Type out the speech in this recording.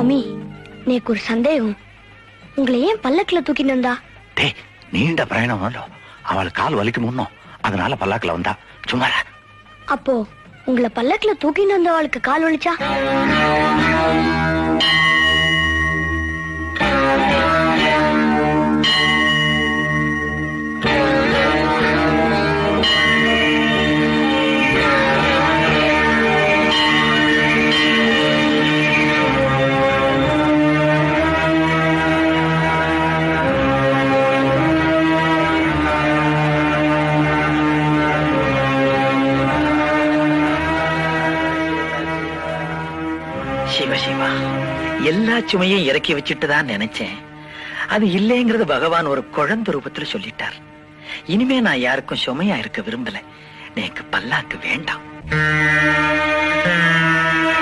நேக்கு ஒரு சந்தேகம். உங்களை ஏன் பல்லக்குல தூக்கிட்டு வந்தா? டேய் நீண்ட பிரயாணம் அவள் கால் வலிக்கும் முன்னோம் அதனால பல்லாக்குல வந்தா. சும்மா. அப்போ உங்களை பல்லக்குல தூக்கிட்டு வந்தவாளுக்கு கால் வலிச்சா? சிவ சிவா. எல்லா சுமையும் இறக்கி வச்சுட்டு தான் நினைச்சேன். அது இல்லைங்கிறது பகவான் ஒரு குழந்தை ரூபத்துல சொல்லிட்டார். இனிமே நான் யாருக்கும் சுமையா இருக்க விரும்பல. எனக்கு பல்லாக்கு வேண்டாம்.